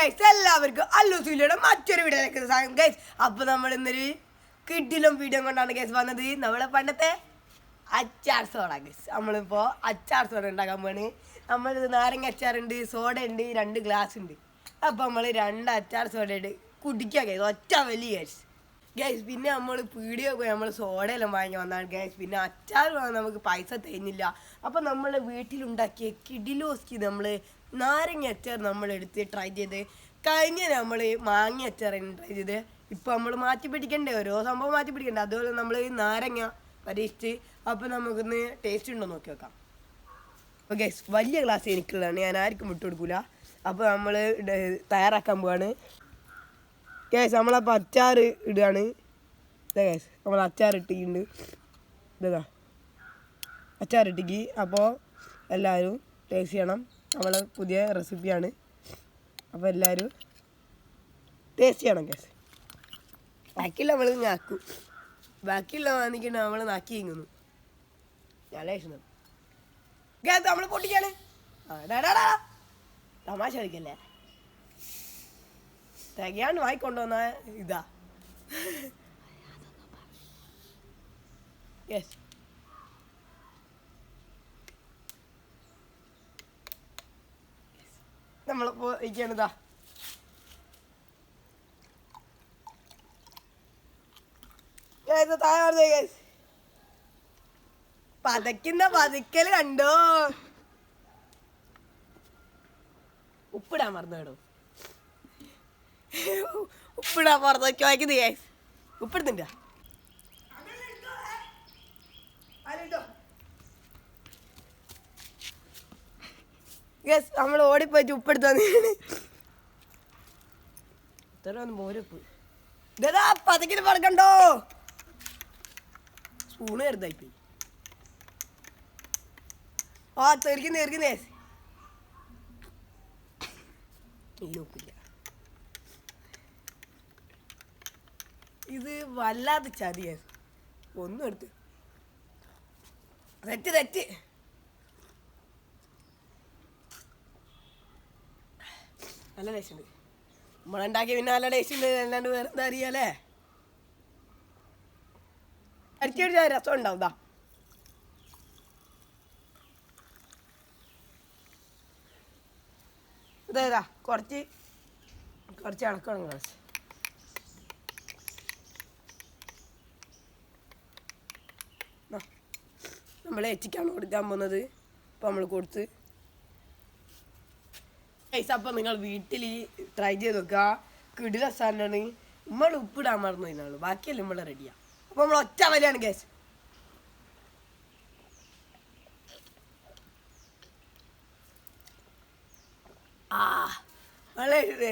Guys എല്ലാവർക്കും അല്ലൂസിലൂടെ മറ്റൊരു video സാധനം ഗൈസ് അപ്പൊ നമ്മൾ ഇന്നൊരു കിഡിലും വീഡിയോ കൊണ്ടാണ് ഗൈസ് വന്നത്. നമ്മളെ പണ്ടത്തെ അച്ചാർ സോഡ ഗൈസ് നമ്മളിപ്പോ അച്ചാർ സോഡ ഉണ്ടാക്കാൻ പോണ് നമ്മൾ നാരങ്ങ അച്ചാറുണ്ട് സോഡ ഉണ്ട് രണ്ട് ഗ്ലാസ് ഉണ്ട്. അപ്പൊ നമ്മൾ രണ്ട് അച്ചാർ സോഡ ഉണ്ട് കുടിക്കുക ഗൈസ് ഒറ്റ വലിയ ഗൈസ് ഗൈസ് പിന്നെ നമ്മൾ പീടിയോ പോയി നമ്മൾ സോഡയെല്ലാം വാങ്ങി വന്നാണ്. ഗൈസ് പിന്നെ അച്ചാർ വാങ്ങാൻ നമുക്ക് പൈസ തരുന്നില്ല. അപ്പം നമ്മൾ വീട്ടിലുണ്ടാക്കിയ കിഡിലോസ്കി നമ്മൾ നാരങ്ങ അച്ചാർ നമ്മൾ എടുത്ത് ട്രൈ ചെയ്ത്. കഴിഞ്ഞ നമ്മൾ മാങ്ങ അച്ചാറാണ് ട്രൈ ചെയ്ത്. ഇപ്പം നമ്മൾ മാറ്റി പിടിക്കണ്ടേ? ഓരോ സംഭവം മാറ്റി പിടിക്കണ്ടേ? അതുപോലെ നമ്മൾ നാരങ്ങ പരീക്ഷിച്ച് അപ്പം നമുക്കൊന്ന് ടേസ്റ്റ് ഉണ്ടോ നോക്കി വെക്കാം ഓക്കെ വലിയ ഗ്ലാസ് എനിക്കുള്ളതാണ്. ഞാൻ ആർക്കും വിട്ടു കൊടുക്കൂല അപ്പോൾ നമ്മൾ തയ്യാറാക്കാൻ പോവാണ്. കേസ് നമ്മളപ്പോൾ അച്ചാർ ഇടുകയാണ് ഇതാ കേസ്. നമ്മൾ അച്ചാർ ഇട്ടിട്ടുണ്ട്. ഇതാ. അച്ചാർ ഇട്ടിക്ക്. അപ്പോൾ എല്ലാവരും ടേസ്റ്റ് ചെയ്യണം. നമ്മളെ പുതിയ റെസിപ്പിയാണ് അപ്പോൾ എല്ലാവരും ടേസ്റ്റ് ചെയ്യണം കേസ്. ബാക്കിയുള്ള നമ്മൾ നാക്കും ബാക്കിയുള്ള വന്നിട്ട് നമ്മൾ നാക്കി ഇങ്ങുന്നു ഞാൻ ഇഷ്ടം കേസ് നമ്മൾ പൊട്ടിക്കാണ്. തമാശ കളിക്കല്ലേ? തികയാണ്ട് വായിക്കൊണ്ടുവന്ന ഇതാ. യെസ് നമ്മളിപ്പോ ഇരിക്കാണ് ഇതാ. പതക്കുന്ന പതിക്കൽ കണ്ടോ? ഉപ്പിടാൻ മറന്നു കേട്ടോ. ഉപ്പിടാ പുറത്തേക്ക് വായിക്കുന്നത് ഗൈസ് ഉപ്പിടുന്നുണ്ട. ഗസ് നമ്മൾ ഓടിപ്പോയിട്ട് ഉപ്പെടുത്താണ് ഒന്ന് മോരപ്പ്. ഇതാ പതക്കിന് പറക്കണ്ടോ? സ്പൂണ് കരുതായിപ്പോയി ആ തെറിക്കുന്ന തെറിക്കുന്നേ. ഇല്ല. ഇത് വല്ലാത്ത ചതിയായി ഒന്നും എടുത്ത്. തെറ്റ് തെറ്റ്. നല്ല ടേസ്റ്റ് നമ്മളുണ്ടാക്കിയ പിന്നെ നല്ല ടേസ്റ്റ് ഉണ്ട്. അല്ലാണ്ട് വേറെ എന്താ അറിയാലേ അരിച്ചൊരു രസം ഉണ്ടാവും ദാ. ഇതേതാ കുറച്ച് കുറച്ച് അടക്കണം കുറച്ച്. നമ്മൾ ഏറ്റിക്കാണ് കൊടുക്കാൻ പോകുന്നത്. അപ്പം നമ്മൾ കൊടുത്ത്. പൈസ അപ്പം നിങ്ങൾ വീട്ടിൽ ട്രൈ ചെയ്ത് നോക്കുക. കിടില സാധനമാണ് നമ്മൾ ഉപ്പിടാൻ മറന്നു കഴിഞ്ഞാൽ ബാക്കിയല്ലേ നമ്മൾ റെഡിയാ അപ്പോൾ നമ്മൾ ഒറ്റ വരെയാണ് ഗ്യാസ് ആ വളരെ